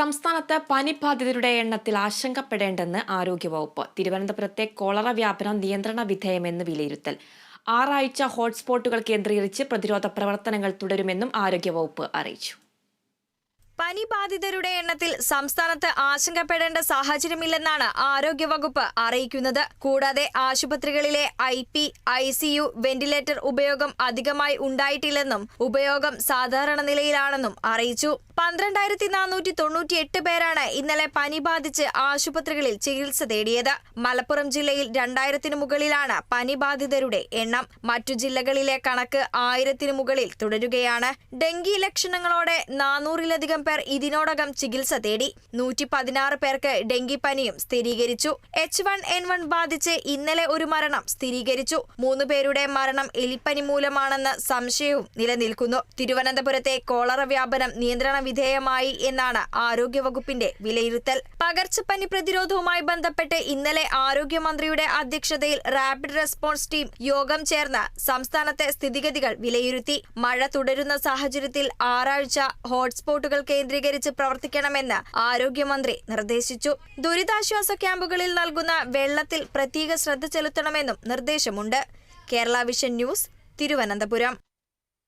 സംസ്ഥാനത്ത് പനി ബാധിതരുടെ എണ്ണത്തിൽ ആശങ്കപ്പെടേണ്ടെന്ന് ആരോഗ്യവകുപ്പ്. തിരുവനന്തപുരത്തെ കോളറ വ്യാപനം നിയന്ത്രണ വിധേയമെന്ന് വിലയിരുത്തൽ. ആറാഴ്ച ഹോട്ട്സ്പോട്ടുകൾ കേന്ദ്രീകരിച്ച് പ്രതിരോധ പ്രവർത്തനങ്ങൾ തുടരുമെന്നും ആരോഗ്യവകുപ്പ് അറിയിച്ചു. പനിബാധിതരുടെ എണ്ണത്തിൽ സംസ്ഥാനത്ത് ആശങ്കപ്പെടേണ്ട സാഹചര്യമില്ലെന്നാണ് ആരോഗ്യവകുപ്പ് അറിയിക്കുന്നത്. കൂടാതെ ആശുപത്രികളിലെ I P I C U ventilator ഉപയോഗം അധികമായി ഉണ്ടായിട്ടില്ലെന്നും ഉപയോഗം സാധാരണ നിലയിലാണെന്നും അറിയിച്ചു. പന്ത്രണ്ടായിരത്തി നാനൂറ്റി തൊണ്ണൂറ്റി എട്ട് പേരാണ് ഇന്നലെ പനി ബാധിച്ച് ആശുപത്രികളിൽ ചികിത്സ തേടിയത്. മലപ്പുറം ജില്ലയിൽ രണ്ടായിരത്തിനു മുകളിലാണ് പനി ബാധിതരുടെ എണ്ണം. മറ്റു ജില്ലകളിലെ കണക്ക് ആയിരത്തിനു മുകളിൽ തുടരുകയാണ്. ഡെങ്കി ലക്ഷണങ്ങളോടെ നാനൂറിലധികം പേർ ഇതിനോടകം ചികിത്സ തേടി. നൂറ്റി പതിനാറ് പേർക്ക് ഡെങ്കിപ്പനിയും സ്ഥിരീകരിച്ചു. എച്ച് വൺ എൻ വൺ ബാധിച്ച് ഇന്നലെ ഒരു മരണം സ്ഥിരീകരിച്ചു. മൂന്ന് പേരുടെ മരണം എലിപ്പനി മൂലമാണെന്ന സംശയവും നിലനിൽക്കുന്നു. തിരുവനന്തപുരത്തെ കോളറ വ്യാപനം നിയന്ത്രണ വിധേയമായി എന്നാണ് ആരോഗ്യവകുപ്പിന്റെ വിലയിരുത്തൽ. പകർച്ചപ്പനി പ്രതിരോധവുമായി ബന്ധപ്പെട്ട് ഇന്നലെ ആരോഗ്യമന്ത്രിയുടെ അധ്യക്ഷതയിൽ റാപ്പിഡ് റെസ്പോൺസ് ടീം യോഗം ചേർന്ന് സംസ്ഥാനത്തെ സ്ഥിതിഗതികൾ വിലയിരുത്തി. മഴ തുടരുന്ന സാഹചര്യത്തിൽ ആറാഴ്ച ഹോട്ട്സ്പോട്ടുകൾ കേന്ദ്രീകരിച്ച് പ്രവർത്തിക്കണമെന്ന് ആരോഗ്യമന്ത്രി നിർദ്ദേശിച്ചു. ദുരിതാശ്വാസ ക്യാമ്പുകളിൽ നൽകുന്ന വെള്ളത്തിൽ പ്രത്യേക ശ്രദ്ധ ചെലുത്തണമെന്നും നിർദ്ദേശമുണ്ട്. Kerala vision news Thiruvananthapuram.